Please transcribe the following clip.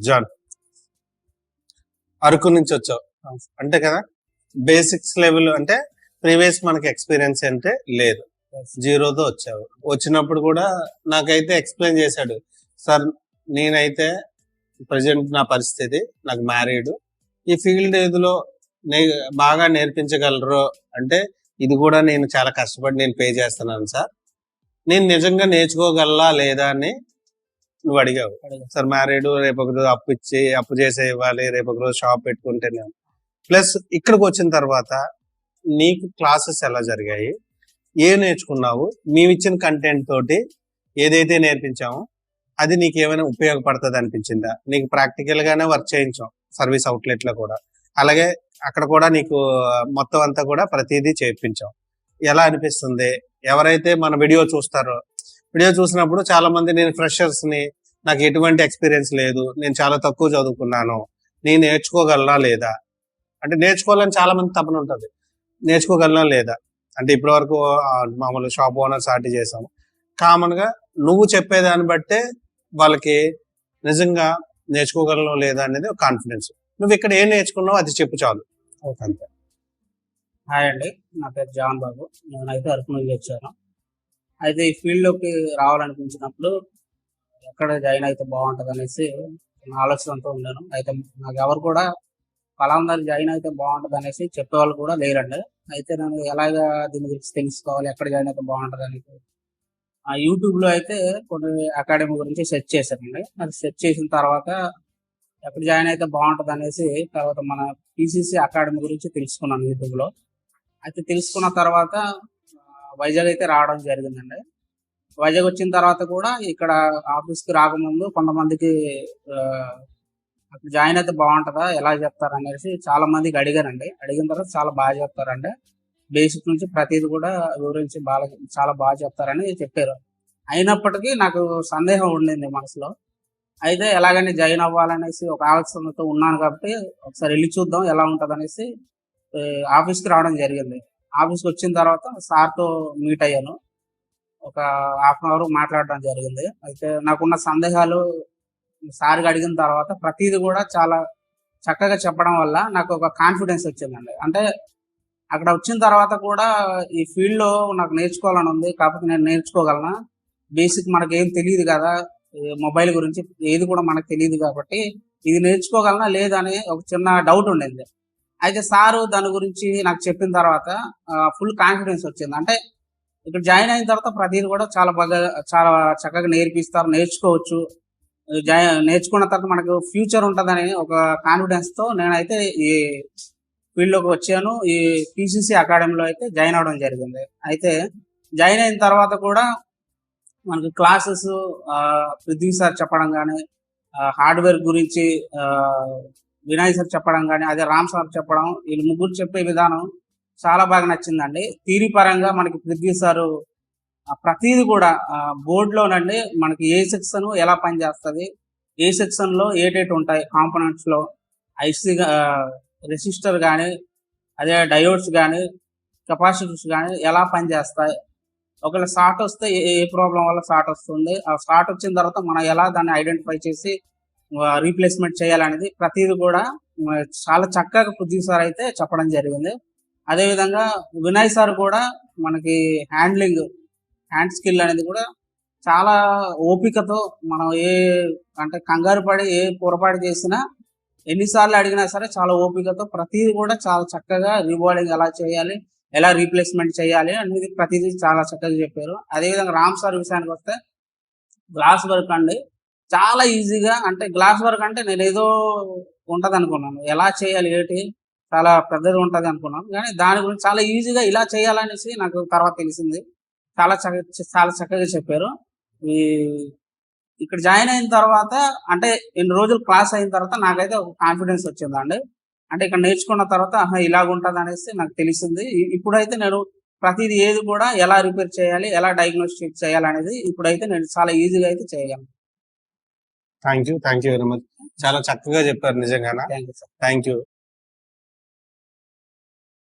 John. Araku నుంచి వచ్చావు. అంతే కదా బేసిక్స్ లెవెల్ అంటే ప్రీవియస్ మనకి ఎక్స్పీరియన్స్ అంటే లేదు. జీరోతో వచ్చావు. వచ్చినప్పుడు కూడా నాకైతే ఎక్స్ప్లెయిన్ చేశాడు సార్ నేనైతే ప్రజెంట్ నా పరిస్థితి నాకు మ్యారీడ్. ఈ ఫీల్డ్ ఏదిలో నే బాగా నేర్పించగలరు అంటే ఇది కూడా నేను చాలా కష్టపడి నేను పే చేస్తున్నాను సార్. నేను నిజంగా నేర్చుకోగలలా లేదా అని నువ్వు అడిగావు. సార్ మ్యారీడ్ రేపు ఒక రోజు అప్పు ఇచ్చి అప్పు చేసే ఇవ్వాలి రేపు ఒక రోజు షాప్ పెట్టుకుంటేనే. ప్లస్ ఇక్కడికి వచ్చిన తర్వాత నీకు క్లాసెస్ ఎలా జరిగాయి? ఏ నేర్చుకున్నావు? మేము ఇచ్చిన కంటెంట్ తోటి ఏదైతే నేర్పించామో అది నీకు ఏమైనా ఉపయోగపడుతుంది అనిపించిందా? నీకు ప్రాక్టికల్ గానే వర్క్ చేయించాం సర్వీస్ అవుట్లెట్లో కూడా. అలాగే అక్కడ కూడా నీకు మొత్తం అంతా కూడా ప్రతిదీ చేయించాం. ఎలా అనిపిస్తుంది? ఎవరైతే మన వీడియో చూస్తారో వీడియో చూసినప్పుడు చాలా మంది నేను ఫ్రెషర్స్ని నాకు ఎటువంటి ఎక్స్పీరియన్స్ లేదు. నేను చాలా తక్కువ చదువుకున్నాను. నేను నేర్చుకోగలనా లేదా? అంటే నేర్చుకోవాలని చాలా మంది తపన ఉంటుంది. నేర్చుకోగలనా లేదా? అంటే ఇప్పటి వరకు మామూలు షాప్ ఓనర్ సాటి చేసాము కామన్గా నువ్వు చెప్పేదాన్ని బట్టే వాళ్ళకి నిజంగా నేర్చుకోగలను లేదా అనేది కాన్ఫిడెన్స్ నువ్వు ఇక్కడ ఏం నేర్చుకున్నావు అది చెప్పు చాలు. అంతే. హాయ్ అండి. నా పేరు జాన్ బాబు. నేనైతే అరకు నుంచి వచ్చాను. అయితే ఈ ఫీల్డ్లోకి రావాలనిపించినప్పుడు ఎక్కడ జాయిన్ అయితే బాగుంటది అనేసి నా ఆలోచనతో ఉన్నాను అయితే నాకు ఎవరు కూడా ఫలానా జాయిన్ అయితే బాగుంటది అనేసి చెప్పేవాళ్ళు కూడా లేరండి. అయితే నేను ఎలాగా దీని గురించి తెలుసుకోవాలి ఎక్కడ జాయిన్ అయితే బాగుంటుంది అనేది ఆ యూట్యూబ్లో అయితే కొన్ని అకాడమీ గురించి సెర్చ్ చేశానండి. అది సెర్చ్ చేసిన తర్వాత ఎక్కడ జాయిన్ అయితే బాగుంటుంది అనేసి తర్వాత మన పీసీసీ అకాడమీ గురించి తెలుసుకున్నాను యూట్యూబ్లో అయితే తెలుసుకున్న తర్వాత వైజాగ్ అయితే రావడం జరిగిందండి. వైజాగ్ వచ్చిన తర్వాత కూడా ఇక్కడ ఆఫీస్కి రాకముందు కొంతమందికి జాయిన్ అయితే బాగుంటుందా ఎలా చెప్తారు అనేసి చాలా మందికి అడిగారండి. అడిగిన తర్వాత చాలా బాగా చెప్తారండి బేసిక్ నుంచి ప్రతిదీ కూడా వివరించి బాగా చాలా బాగా చెప్తారని చెప్పారు. అయినప్పటికీ నాకు సందేహం ఉండింది మనసులో. అయితే ఎలాగని జాయిన్ అవ్వాలనేసి ఒక ఆలోచనతో ఉన్నాను కాబట్టి ఒకసారి వెళ్ళి చూద్దాం ఎలా ఉంటుంది అనేసి ఆఫీస్కి రావడం జరిగింది. ఆఫీస్కి వచ్చిన తర్వాత సార్తో మీట్ అయ్యాను. ఒక హాఫ్ అన్ అవర్ మాట్లాడడం జరిగింది. అయితే నాకున్న సందేహాలు సార్ అడిగిన తర్వాత ప్రతిదీ కూడా చాలా చక్కగా చెప్పడం వల్ల నాకు ఒక కాన్ఫిడెన్స్ వచ్చిందండి. అంటే అక్కడ వచ్చిన తర్వాత కూడా ఈ ఫీల్డ్లో నాకు నేర్చుకోవాలని ఉంది. కాకపోతే నేను నేర్చుకోగలనా? బేసిక్ మనకి ఏం తెలియదు కదా మొబైల్ గురించి ఏది కూడా మనకు తెలియదు కాబట్టి ఇది నేర్చుకోగలనా లేదా అని ఒక చిన్న డౌట్ ఉండింది. అయితే సారు దాని గురించి నాకు చెప్పిన తర్వాత ఫుల్ కాన్ఫిడెన్స్ వచ్చింది. అంటే ఇక్కడ జాయిన్ అయిన తర్వాత ప్రతిదీ కూడా చాలా బాగా చాలా చక్కగా నేర్పిస్తారు నేర్చుకోవచ్చు. నేర్చుకున్న తర్వాత మనకు ఫ్యూచర్ ఉంటుందని ఒక కాన్ఫిడెన్స్తో నేనైతే ఈ ఫీల్డ్లోకి వచ్చాను. ఈ పిసిసి అకాడమీలో అయితే జాయిన్ అవడం జరిగింది. అయితే జాయిన్ అయిన తర్వాత కూడా మనకు క్లాసెస్ పృథ్వీ సార్ చెప్పడం కానీ హార్డ్వేర్ గురించి ఆ, సార్ చెప్పడం కానీ అదే రామ్ సార్ చెప్పడం వీళ్ళు ముగ్గురు చెప్పే విధానం చాలా బాగా నచ్చిందండి. థీరీ పరంగా మనకి పృథ్వీ సారు ప్రతిది కూడా బోర్డులోనండి మనకి ఏ సెక్షన్ ఎలా పనిచేస్తుంది ఏ సెక్షన్లో ఏటేటి ఉంటాయి కాంపోనెంట్స్లో ఐసీ రెసిస్టర్ కానీ అదే డయోడ్స్ కానీ కెపాసిటర్స్ కానీ ఎలా పనిచేస్తాయి ఒకవేళ షార్ట్ వస్తే ఏ ప్రాబ్లం వల్ల షార్ట్ వస్తుంది ఆ షార్ట్ వచ్చిన తర్వాత మనం ఎలా దాన్ని ఐడెంటిఫై చేసి రీప్లేస్మెంట్ చేయాలనేది ప్రతిది కూడా చాలా చక్కగా పృథ్వీ సార్ అయితే చెప్పడం జరిగింది. అదేవిధంగా వినయ్ సార్ కూడా మనకి హ్యాండ్లింగ్ హ్యాండ్ స్కిల్ అనేది కూడా చాలా ఓపికతో మనం ఏ అంటే కంగారు పడి ఏ పొరపాటు చేసినా ఎన్నిసార్లు అడిగినా సరే చాలా ఓపికతో ప్రతిదీ కూడా చాలా చక్కగా రీబోర్డింగ్ ఎలా చేయాలి ఎలా రీప్లేస్మెంట్ చేయాలి అనేది ప్రతిదీ చాలా చక్కగా చెప్పారు. అదేవిధంగా రామ్ సార్ విషయానికి వస్తే గ్లాస్ వర్క్ అండి. చాలా ఈజీగా అంటే గ్లాస్ వర్క్ అంటే నేను ఏదో ఉంటుంది అనుకున్నాను ఎలా చేయాలి ఏంటి? చాలా పెద్దది ఉంటది అనుకున్నాను. కానీ దాని గురించి చాలా ఈజీగా ఇలా చేయాలనేసి నాకు తర్వాత తెలిసింది. చాలా చక్క చాలా చక్కగా చెప్పారు. ఈ ఇక్కడ జాయిన్ అయిన తర్వాత అంటే ఎన్ని రోజులు క్లాస్ అయిన తర్వాత నాకైతే ఒక కాన్ఫిడెన్స్ వచ్చిందండి. అంటే ఇక్కడ నేర్చుకున్న తర్వాత ఆహా ఇలాగ ఉంటుంది అనేసి నాకు తెలిసింది. ఇప్పుడైతే నేను ప్రతిదీ ఏది కూడా ఎలా రిపేర్ చేయాలి ఎలా డయాగ్నోస్టిక్ చేయాలి అనేది ఇప్పుడైతే నేను చాలా ఈజీగా అయితే చేయగలను. Thank you thank you very much చాలా చక్కగా చెప్పారు సార్ థ్యాంక్ యూ